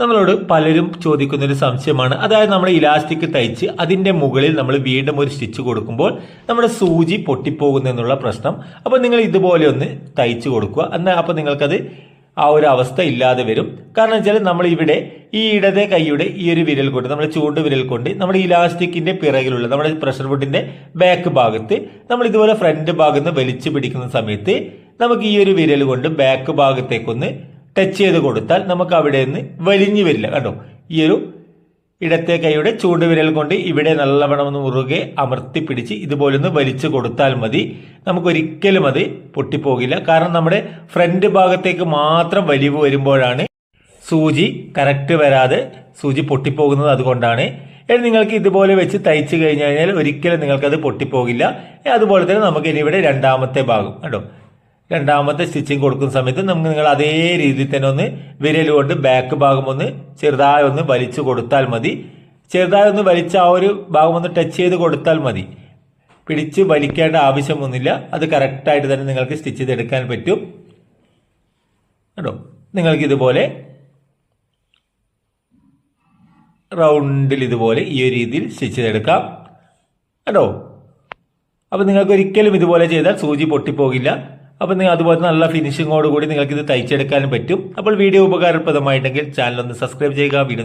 നമ്മളോട് പലരും ചോദിക്കുന്ന ഒരു സംശയമാണ്. അതായത് നമ്മൾ ഇലാസ്റ്റിക് തയ്ച്ച് അതിന്റെ മുകളിൽ നമ്മൾ വീണ്ടും ഒരു സ്റ്റിച്ച് കൊടുക്കുമ്പോൾ നമ്മുടെ സൂചി പൊട്ടിപ്പോകുന്നു എന്നുള്ള പ്രശ്നം. അപ്പോൾ നിങ്ങൾ ഇതുപോലെ ഒന്ന് തയ്ച്ചു കൊടുക്കുക. എന്നാൽ അപ്പോൾ നിങ്ങൾക്കത് ആ ഒരു അവസ്ഥ ഇല്ലാതെ വരും. കാരണം വെച്ചാൽ നമ്മൾ ഇവിടെ ഈ ഇടതേ കൈയുടെ ഈ ഒരു വിരൽ കൊണ്ട് നമ്മുടെ ചൂണ്ട് വിരൽ കൊണ്ട് നമ്മുടെ ഇലാസ്റ്റിക്കിന്റെ പിറകിലുള്ള നമ്മുടെ പ്രഷർ ഫുഡിന്റെ ബാക്ക് ഭാഗത്ത് നമ്മൾ ഇതുപോലെ ഫ്രണ്ട് ഭാഗത്ത് വലിച്ചു പിടിക്കുന്ന സമയത്ത് നമുക്ക് ഈ ഒരു വിരൽ കൊണ്ട് ബാക്ക് ഭാഗത്തേക്കൊന്ന് ടച്ച് ചെയ്ത് കൊടുത്താൽ നമുക്ക് അവിടെ നിന്ന് വലിഞ്ഞു വരില്ല. കണ്ടോ? ഈ ഒരു ഇടത്തെ കൈയുടെ ചൂണ്ടുവിരൽ കൊണ്ട് ഇവിടെ നല്ലവണ്ണം ഒന്ന് മുറുകെ അമർത്തി പിടിച്ച് ഇതുപോലെ ഒന്ന് വലിച്ചു കൊടുത്താൽ മതി. നമുക്കൊരിക്കലും അത് പൊട്ടിപ്പോകില്ല. കാരണം നമ്മുടെ ഫ്രണ്ട് ഭാഗത്തേക്ക് മാത്രം വലിവ് വരുമ്പോഴാണ് സൂചി കറക്റ്റ് വരാതെ സൂചി പൊട്ടിപ്പോകുന്നത് അതുകൊണ്ടാണ്. ഇനി നിങ്ങൾക്ക് ഇതുപോലെ വെച്ച് തയ്ച്ചു കഴിഞ്ഞു കഴിഞ്ഞാൽ ഒരിക്കലും നിങ്ങൾക്കത് പൊട്ടിപ്പോകില്ല. അതുപോലെ തന്നെ നമുക്ക് ഇനി ഇവിടെ രണ്ടാമത്തെ ഭാഗം. കേട്ടോ രണ്ടാമത്തെ സ്റ്റിച്ചിങ് കൊടുക്കുന്ന സമയത്ത് നമുക്ക് നിങ്ങൾ അതേ രീതിയിൽ തന്നെ ഒന്ന് വിരൽ കൊണ്ട് ബാക്ക് ഭാഗം ഒന്ന് ചെറുതായി ഒന്ന് വലിച്ചു കൊടുത്താൽ മതി. ചെറുതായി ഒന്ന് വലിച്ച ആ ഒരു ഭാഗം ഒന്ന് ടച്ച് ചെയ്ത് കൊടുത്താൽ മതി. പിടിച്ച് വലിക്കേണ്ട ആവശ്യമൊന്നുമില്ല. അത് കറക്റ്റായിട്ട് തന്നെ നിങ്ങൾക്ക് സ്റ്റിച്ച് ചെയ്തെടുക്കാൻ പറ്റും. കേട്ടോ നിങ്ങൾക്ക് ഇതുപോലെ റൗണ്ടിൽ ഇതുപോലെ ഈ ഒരു രീതിയിൽ സ്റ്റിച്ച് ചെയ്തെടുക്കാം. കേട്ടോ അപ്പോൾ നിങ്ങൾക്ക് ഒരിക്കലും ഇതുപോലെ ചെയ്താൽ സൂചി പൊട്ടിപ്പോകില്ല. അപ്പോൾ നിങ്ങൾ അതുപോലെ നല്ല ഫിനിഷിങ്ങോട് കൂടി നിങ്ങൾക്ക് ഇത് തയ്ച്ചെടുക്കാനും പറ്റും. അപ്പോൾ വീഡിയോ ഉപകാരപ്രദമായിട്ടെങ്കിൽ ചാനൽ ഒന്ന് സബ്സ്ക്രൈബ് ചെയ്യുക വീഡിയോ